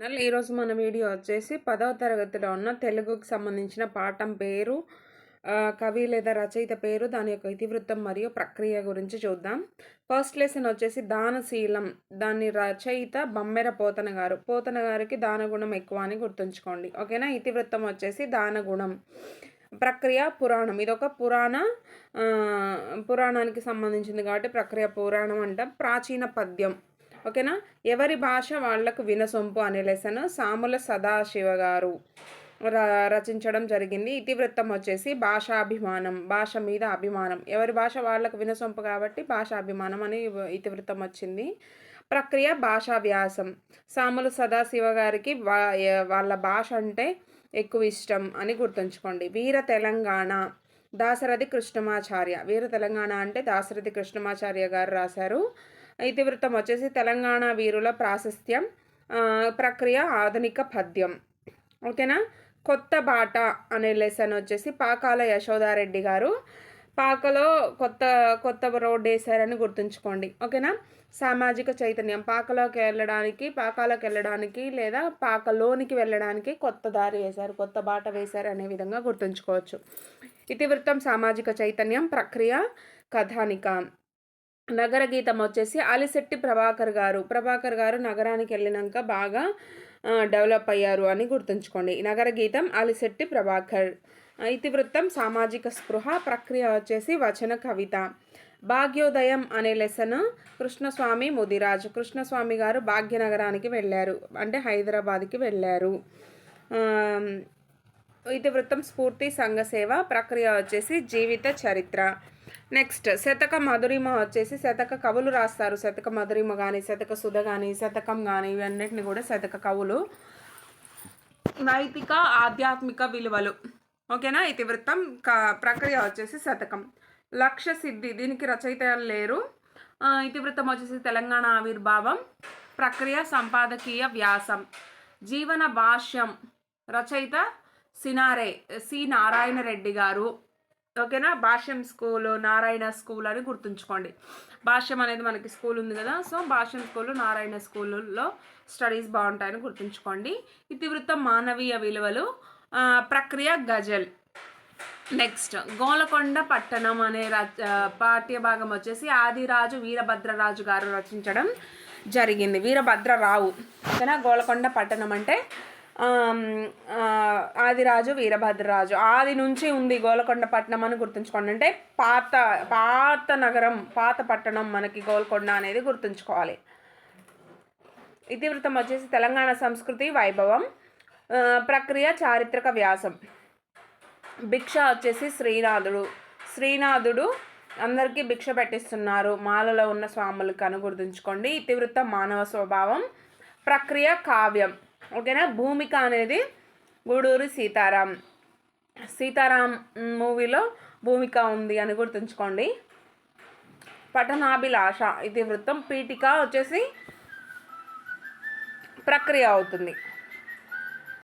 Channel ఈరోజు మన video వచ్చేసి పదవ తరగతిలో ఉన్న తెలుగుకి సంబంధించిన పాఠం పేరు కవి లేదా రచయిత పేరు దాని యొక్క ఇతివృత్తం మరియు ప్రక్రియ గురించి చూద్దాం. ఫస్ట్ లెసన్ వచ్చేసి దానశీలం దాని రచయిత బమ్మెర పోతన గారు. పోతన గారికి దానగుణం ఎక్కువ అని గుర్తుంచుకోండి. ఓకేనా? ఇతివృత్తం వచ్చేసి దానగుణం. ప్రక్రియ పురాణం. ఇది ఒక పురాణ పురాణానికి సంబంధించింది కాబట్టి ప్రక్రియ పురాణం అంట. ప్రాచీన పద్యం. ఓకేనా? ఎవరి భాష వాళ్ళకు వినసొంపు అనే లెసన్ సాముల సదాశివ గారు ర రచించడం జరిగింది. ఇతివృత్తం వచ్చేసి భాషాభిమానం భాష మీద అభిమానం. ఎవరి భాష వాళ్ళకు వినసొంపు కాబట్టి భాషాభిమానం అని ఇతివృత్తం వచ్చింది. ప్రక్రియ భాషా వ్యాసం సాములు సదాశివ గారికి వా వాళ్ళ భాష అంటే ఎక్కువ ఇష్టం అని గుర్తుంచుకోండి. వీర తెలంగాణ దాశరథి కృష్ణమాచార్య. వీర తెలంగాణ అంటే దాశరథి కృష్ణమాచార్య గారు రాశారు. ఇతివృత్తం వచ్చేసి తెలంగాణ వీరుల ప్రాశస్త్యం ప్రక్రియ ఆధునిక పద్యం. ఓకేనా? కొత్త బాట అనే లెసన్ వచ్చేసి పాకాల యశోదారెడ్డి గారు. పాకలో కొత్త కొత్త రోడ్ వేశారని గుర్తుంచుకోండి. ఓకేనా? సామాజిక చైతన్యం పాకలోకి వెళ్ళడానికి పాకాలకు వెళ్ళడానికి లేదా పాకలోనికి వెళ్ళడానికి కొత్త దారి వేశారు కొత్త బాట వేశారు అనే విధంగా గుర్తుంచుకోవచ్చు. ఇతివృత్తం సామాజిక చైతన్యం ప్రక్రియ కథానిక. నగర గీతం వచ్చేసి అలిశెట్టి ప్రభాకర్ గారు. ప్రభాకర్ గారు నగరానికి వెళ్ళినాక బాగా డెవలప్ అయ్యారు అని గుర్తుంచుకోండి. నగర గీతం అలిశెట్టి ప్రభాకర్. ఇతివృత్తం సామాజిక స్పృహ ప్రక్రియ వచ్చేసి వచన కవిత. భాగ్యోదయం అనే లెసన్ కృష్ణస్వామి ముదిరాజ్. కృష్ణస్వామి గారు భాగ్యనగరానికి వెళ్ళారు. అంటే హైదరాబాద్కి వెళ్ళారు. ఇతివృత్తం స్ఫూర్తి సంఘసేవ ప్రక్రియ వచ్చేసి జీవిత చరిత్ర. నెక్స్ట్ శతక మధురిమ వచ్చేసి శతక కవులు రాస్తారు. శతక మధురిమ కానీ శతక సుధ కానీ శతకం కానీ ఇవన్నిటిని కూడా శతక కవులు. నైతిక ఆధ్యాత్మిక విలువలు. ఓకేనా? ఇతివృత్తం క ప్రక్రియ వచ్చేసి శతకం. లక్ష్య సిద్ధి. దీనికి రచయితలు లేరు. ఇతివృత్తం వచ్చేసి తెలంగాణ ఆవిర్భావం. ప్రక్రియ సంపాదకీయ వ్యాసం. జీవన భాష్యం. రచయిత సినారే సి నారాయణ రెడ్డి గారు. ఓకేనా? భాష్యం స్కూల్ నారాయణ స్కూల్ అని గుర్తుంచుకోండి. భాష్యం అనేది మనకి స్కూల్ ఉంది కదా సో భాష్యం స్కూల్ నారాయణ స్కూల్లో స్టడీస్ బాగుంటాయని గుర్తుంచుకోండి. ఇతివృత్తం మానవీయ విలువలు ప్రక్రియ గజల్. నెక్స్ట్ గోలకొండ పట్టణం అనే రచ భాగం వచ్చేసి ఆదిరాజు వీరభద్రరాజు గారు రచించడం జరిగింది. వీరభద్రరావు. ఓకేనా? గోలకొండ పట్టణం అంటే ఆదిరాజు వీరభద్రరాజు. ఆది నుంచి ఉంది గోలకొండ పట్టణం అని గుర్తుంచుకోండి. అంటే పాత పాత నగరం పాత పట్టణం మనకి గోల్కొండ అనేది గుర్తుంచుకోవాలి. ఇతివృత్తం వచ్చేసి తెలంగాణ సంస్కృతి వైభవం ప్రక్రియ చారిత్రక వ్యాసం. భిక్ష వచ్చేసి శ్రీనాథుడు. శ్రీనాథుడు అందరికీ భిక్ష పెట్టిస్తున్నారు. మాలలో ఉన్న స్వాములకు అని గుర్తుంచుకోండి. ఇతివృత్తం మానవ స్వభావం ప్రక్రియ కావ్యం. ఓకేనా? భూమిక అనేది గూడూరి సీతారాం. సీతారాం మూవీలో భూమిక ఉంది అని గుర్తుంచుకోండి. పఠనాభిలాష ఇది వృత్తం పీఠిక వచ్చేసి ప్రక్రియ అవుతుంది.